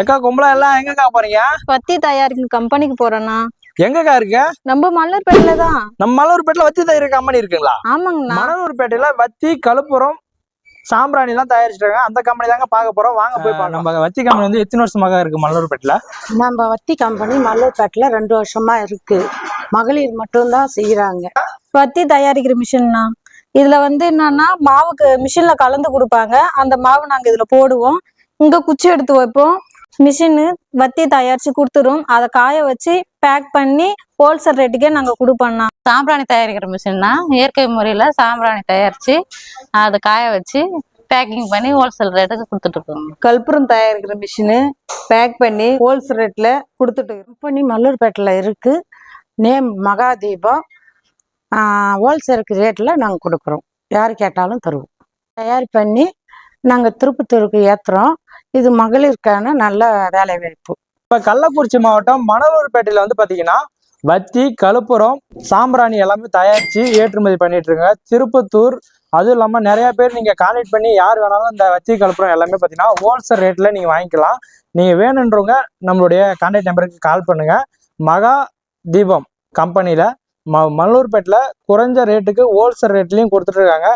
ஏக்கா கும்பலா எல்லாம் எங்கக்கா போறீங்க? பத்தி தயாரிக்கும் கம்பெனிக்கு போறேண்ணா. எங்கக்கா இருக்கு? நம்ம மல்லர்பேட்டில தான். நம்ம மலூர்பேட்டில் வத்தி தயிர் கம்பெனி இருக்குங்களா? ஆமாங்கண்ணா. மணலூர்பேட்டையில வத்தி கழுப்புரம் சாம்பிராணி எல்லாம் தயாரிச்சிருக்காங்க அந்த கம்பெனி தாங்க பார்க்க போறோம். வாங்க போய் பார்க்கலாம். நம்ம வத்தி கம்பெனி வந்து எத்தனை வருஷமாக இருக்கு மலூர்பேட்டில் நம்ம வத்தி கம்பெனி மல்லூர்பேட்டில் ரெண்டு வருஷமா இருக்கு. மகளிர் மட்டும்தான் செய்யறாங்க பத்தி தயாரிக்கிற மிஷின்ண்ணா இதுல வந்து என்னன்னா மாவுக்கு மிஷின்ல கலந்து கொடுப்பாங்க. அந்த மாவு நாங்க இதுல போடுவோம். இங்க குச்சி எடுத்து வைப்போம். மிஷினு வத்தி தயாரிச்சு கொடுத்துரும் அதை காய வச்சு பேக் பண்ணி ஹோல்சேல் ரேட்டுக்கே நாங்க கொடுப்போம்ண்ணா சாம்பிராணி தயாரிக்கிற மிஷின்னா இயற்கை முறையில் சாம்பிராணி தயாரித்து அதை காய வச்சு பேக்கிங் பண்ணி ஹோல்சேல் ரேட்டுக்கு கொடுத்துட்டு இருக்கோங்க கற்பூரம் தயாரிக்கிற மிஷினு பேக் பண்ணி ஹோல்சேல் ரேட்ல கொடுத்துட்டு இருக்கோம். கம்பெனி மல்லூர்பேட்டில் இருக்கு நேம் மகாதீபம் ஹோல்சேலுக்கு ரேட்டில் நாங்கள் கொடுக்குறோம் யார் கேட்டாலும் தருவோம் தயார் பண்ணி நாங்கள் திருப்பத்தூருக்கு ஏற்றுறோம் இது மகளிருக்கான நல்ல வேலை வாய்ப்பு இப்போ கள்ளக்குறிச்சி மாவட்டம் மணலூர்பேட்டையில வந்து பாத்தீங்கன்னா வத்தி கழுப்புரம் சாம்பிராணி எல்லாமே தயாரிச்சு ஏற்றுமதி பண்ணிட்டு இருக்காங்க. திருப்பத்தூர் அதுவும் இல்லாமல் நிறைய பேர் நீங்கள் கான்டெக்ட் பண்ணி யார் வேணாலும் இந்த வத்தி கழுப்புரம் எல்லாமே பார்த்தீங்கன்னா ஹோல்சேல் ரேட்டில் நீங்கள் வாங்கிக்கலாம். நீங்கள் வேணுன்றவங்க நம்மளுடைய கான்டாக்ட் நம்பருக்கு கால் பண்ணுங்கள் மகா தீபம் கம்பெனியில் ம மல்லூர்பேட்டில் குறைஞ்ச ரேட்டுக்கு ஹோல்சேல் ரேட்லேயும் கொடுத்துட்ருக்காங்க